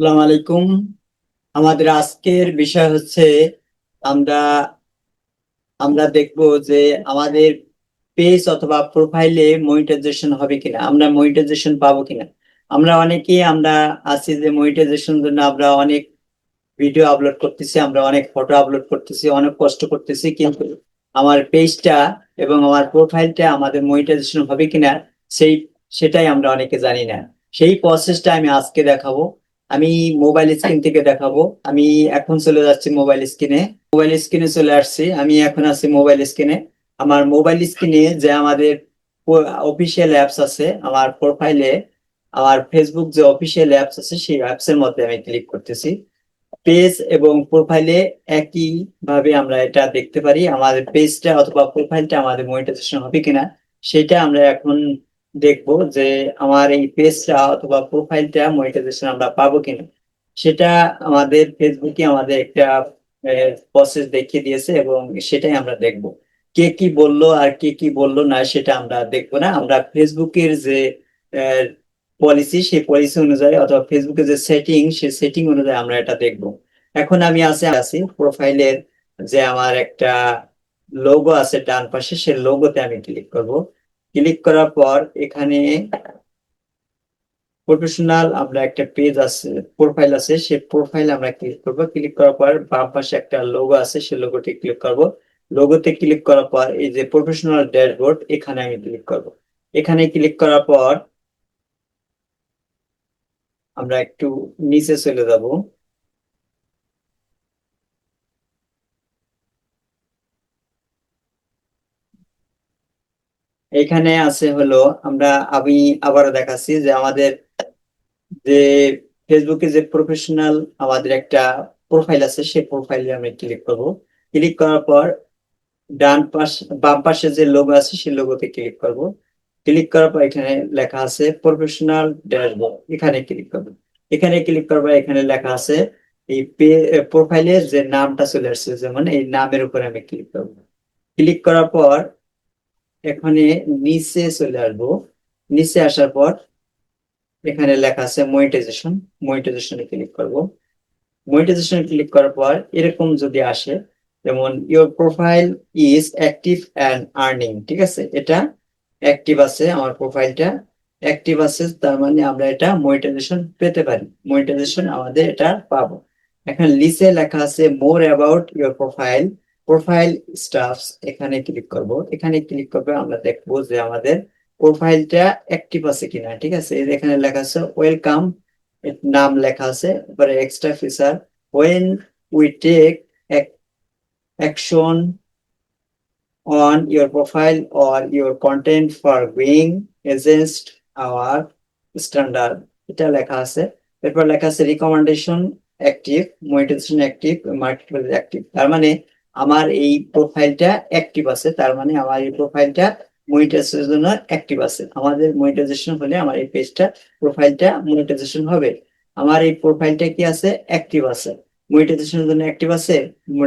আসসালামু আলাইকুম। আমাদের আজকের বিষয় হচ্ছে আমরা আমরা দেখব যে আমাদের পেজ অথবা প্রোফাইলে মনিটাইজেশন হবে কিনা, আমরা মনিটাইজেশন পাবো কিনা। আমরা অনেকেই, আমরা আছি যে মনিটাইজেশন জন্য আমরা অনেক ভিডিও আপলোড করতেছি, আমরা অনেক ফটো আপলোড করতেছি, অনেক কষ্ট করতেছি, কিন্তু আমার পেজটা এবং আমার প্রোফাইলটা আমাদের মনিটাইজেশন হবে কিনা, সেই, সেটাই আমরা অনেকে জানি না। সেই প্রসেসটা আমি আজকে দেখাবো। আমি মোবাইল স্ক্রিন থেকে দেখাবো। আমি এখন চলে যাচ্ছি মোবাইল স্ক্রিনে মোবাইল স্ক্রিনে চলে আসছি। আমি এখন আছি মোবাইল স্ক্রিনে আমার মোবাইল স্ক্রিনে যে আমাদের অফিসিয়াল অ্যাপস আছে, আমার প্রোফাইলে আমার ফেসবুক যে অফিসিয়াল অ্যাপস আছে, সেই অ্যাপস এর মধ্যে আমি ক্লিক করতেছি। পেজ এবং প্রোফাইলে একই ভাবে আমরা এটা দেখতে পারি। আমাদের পেজটা অথবা প্রোফাইলটা আমাদের মনিটাইজেশন হবে কিনা, সেটা আমরা এখন দেখব যে আমার এই পেজটা অথবা প্রোফাইলটা মনিটাইজেশন আমরা পাবো কিনা। সেটা আমাদের ফেসবুকে আমাদের একটা প্রসেস দেখিয়ে দিয়েছে এবং সেটাই আমরা দেখব। কে কি বলল আর কে কি বলল না সেটা আমরা দেখব না। আমরা ফেসবুকের যে পলিসি সেই পলিসি অনুযায়ী অথবা ফেসবুকের যে সেটিং সেই সেটিং অনুযায়ী আমরা এটা দেখব। এখন আমি আছে আছি প্রোফাইলের যে আমার একটা লোগো আছে ডান পাশে, সেই লোগোতে আমি ক্লিক করব। ক্লিক করার পর এখানে প্রফেশনাল আমরা একটা পেজ আছে প্রোফাইল আছে সেই প্রোফাইল আমরা ক্লিক করব। ক্লিক করার পর বাম পাশে একটা লোগো আছে সেই লোগোটি ক্লিক করব। লোগোতে ক্লিক করার পর এই যে প্রফেশনাল ড্যাশবোর্ড এখানে আমি ক্লিক করব। এখানে ক্লিক করার পর আমরা একটু নিচে চলে যাব। এখানে আছে হলো, আমরা, আমি আবারও দেখাচ্ছি যে আমাদের যে ফেসবুকে যে প্রফেশনাল আমাদের একটা প্রোফাইল আছে, সেই প্রোফাইলে আমি ক্লিক করব। ক্লিক করার পর ডান পাশ, বাম পাশে যে লোগো আছে, সেই লোগোতে ক্লিক করব। ক্লিক করার পর এখানে লেখা আছে প্রফেশনাল ড্যাশবোর্ড এখানে ক্লিক করব। এখানে ক্লিক করব এখানে লেখা আছে এই প্রোফাইলের যে নামটা চলে আসছে, যেমন এই নামের উপরে আমি ক্লিক করব। ক্লিক করার পর এখানে নিচে চলে আসব। নিচে আসার পর এখানে লেখা আছে মনিটাইজেশন মনিটাইজেশনে ক্লিক করব। মনিটাইজেশনে ক্লিক করার পর এরকম যদি আসে, যেমন your profile is active and earning ঠিক আছে? এটা অ্যাক্টিভ আছে আমার প্রোফাইলটা অ্যাক্টিভ আছে, তার মানে আমরা এটা মনিটাইজেশন পেতে পারি। মনিটাইজেশন আমাদের এটা পাবো। এখন লিসে লেখা আছে more about your profile profile stuffs এখানে ক্লিক করব। এখানে ক্লিক করবে, আমরা দেখব যে আমাদের প্রোফাইলটা অ্যাক্টিভ আছে কিনা, ঠিক আছে? এখানে লেখা আছে ওয়েলকাম নাম লেখা আছে। এবারে extra feature when we take action on your profile or your content for going against our standard এটা লেখা আছে। এরপর লেখা আছে recommendation active monetization active market active তার মানে আমার এই প্রোফাইলটা অ্যাক্টিভ আছে, তার মানে আমার এই প্রোফাইলটা মনিটাইজেশনের জন্য অ্যাক্টিভ আছে। আমাদের মনিটাইজেশন হলে আমার এই পেজটা প্রোফাইলটা মনিটাইজেশন হবে। আমার এই প্রোফাইলটা কি আছে? অ্যাক্টিভ আছে। মনিটাইজেশনের জন্য অ্যাক্টিভ আছে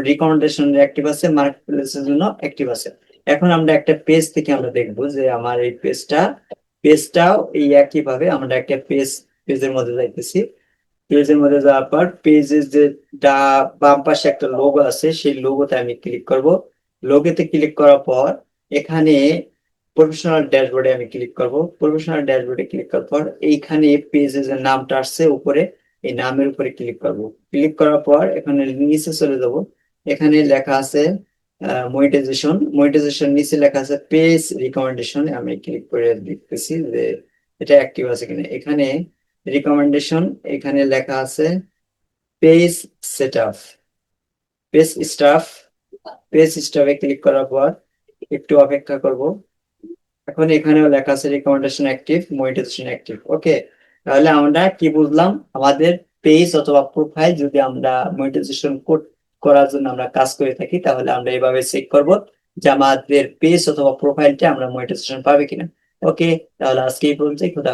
রিকমেন্ডেশন অ্যাক্টিভ আছে মার্কেট প্লেসের জন্য অ্যাক্টিভ আছে। এখন আমরা একটা পেজ থেকে আমরা দেখব যে আমার এই পেজটা পেজটাও এই একই ভাবে আমরা একটা পেজ পেজের মধ্যে যাইতেছি। পেজের মধ্যে যাওয়ার পর পেজের যে ডা, বাম পাশে একটা লোগো আছে, সেই লোগোতে আমি ক্লিক করব। লোগোতে ক্লিক করার পর এখানে প্রফেশনাল ড্যাশবোর্ডে আমি ক্লিক করব। প্রফেশনাল ড্যাশবোর্ডে ক্লিক করার পর এইখানে পেজের যে নামটা আসছে উপরে, এই নামের উপরে ক্লিক করব। ক্লিক করার পর এখানে নিচে চলে যাব। এখানে লেখা আছে মনিটাইজেশন মনিটাইজেশন নিচে লেখা আছে পেজ রিকমেন্ডেশন আমি ক্লিক করে দেখতেছি যে এটা অ্যাক্টিভ আছে কিনা। এখানে রিকমেন্ডেশন এখানে লেখা আছে page set up page stuff page স্টাফে click করার পর একটু অপেক্ষা করব। এখন এখানেও লেখা আছে recommendation active monetization active okay তাহলে আমরা কি বুঝলাম? আমাদের পেজ অথবা প্রোফাইল যদি আমরা মনিটাইজেশন করার জন্য আমরা কাজ করে থাকি, তাহলে আমরা এভাবে চেক করব যে আমাদের পেজ অথবা প্রোফাইলটা আমরা মনিটাইজেশন পাবে কিনা। ওকে তাহলে আজকে এই পর্যন্ত খোদা